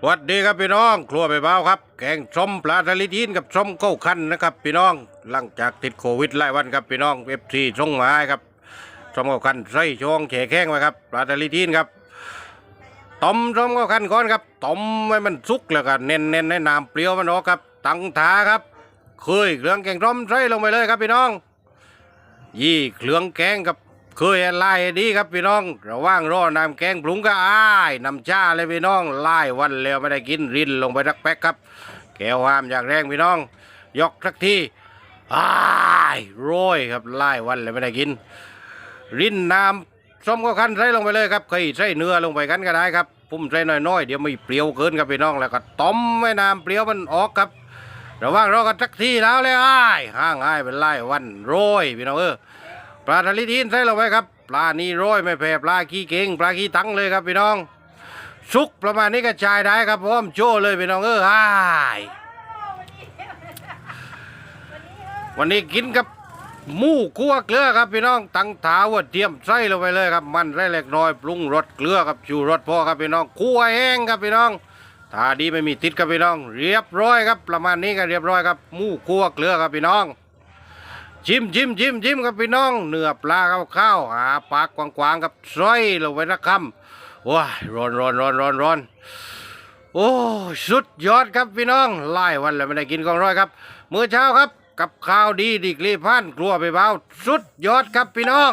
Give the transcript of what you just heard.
สวัสดีครับพี่น้อง ครัวไปเบาครับ แกงส้มปลาทะเลทีนกับส้มเก้าคั้นนะครับ พี่น้องหลังจากติดโควิดหลายวันครับพี่น้องเอฟซีส่งมาให้ครับส้มเก้าคั้นใส่ช่วงแฉแข้งไว้ครับปลาทะเลทีนครับต้มส้มเก้าคั้นก่อนครับต้มให้มันสุกแล้วก็เน้นเน้นๆให้น้ำเปรี้ยวมันออกครับตั้งถาครับเคยเครื่องแกงส้มใส่ลงไปเลยครับพี่น้อง ยี่เครื่องแกงกับ เคยไล่ดีครับพี่น้อง ระว่างรอน้ำแกงปรุงก็อ้ายน้ำชาเลยพี่น้องไล่วันแล้วไม่ได้กินรินลงไปสักแป๊กครับ แก้วหามอย่างแรงพี่น้อง ยกสักทีอ้ายโรยครับไล่วันเลยไม่ได้กิน รินน้ำส้มก็คั้นใส่ลงไปเลยครับเคยใส่เนื้อลงไปกันก็ได้ครับพุ่มใส่น้อยๆเดี๋ยวไม่เปรี้ยวเกินครับพี่น้องแล้วก็ต้มให้น้ำเปรี้ยวมันออกครับระว่างรอกันสักทีแล้วเลยอ้ายห้างอ้ายเป็นไล่วันโรยพี่น้องเออ ปลาทะเลทีนใส่ลงไปครับ ปลานี่โรยไม่แพ้ปลาขี้เก่งปลาขี้ตังเลยครับพี่น้องสุกประมาณนี้ก็ชายได้ครับพร้อมโจ้เลยพี่น้องเอออ้ายวันนี้กินกับหมูคั่วเกลือครับพี่น้องตั้งถาว่าเทียมใส่ลงไปเลยครับ มันใส่เล็กน้อยปรุงรสเกลือครับชูรสพ่อครับพี่น้องคั่วแห้งครับพี่น้องถ้าดีไม่มีติดครับพี่น้อง เรียบร้อยครับประมาณนี้ก็เรียบร้อยครับหมูคั่วเกลือครับพี่น้อง จิ้มจิ้มจิ้มจิ้มครับพี่น้องเนื้อปลาข้าวๆหาปากกว้างๆกับซอยลงไปนะคำว้าร้อนร้อนร้อนร้อนร้อนโอ้สุดยอดครับพี่น้องไล่วันแล้วไม่ได้กินกองร้อยครับมื้อเช้าครับ กับข้าวดีดีกรีพันกลัวไปเบาสุดยอดครับพี่น้อง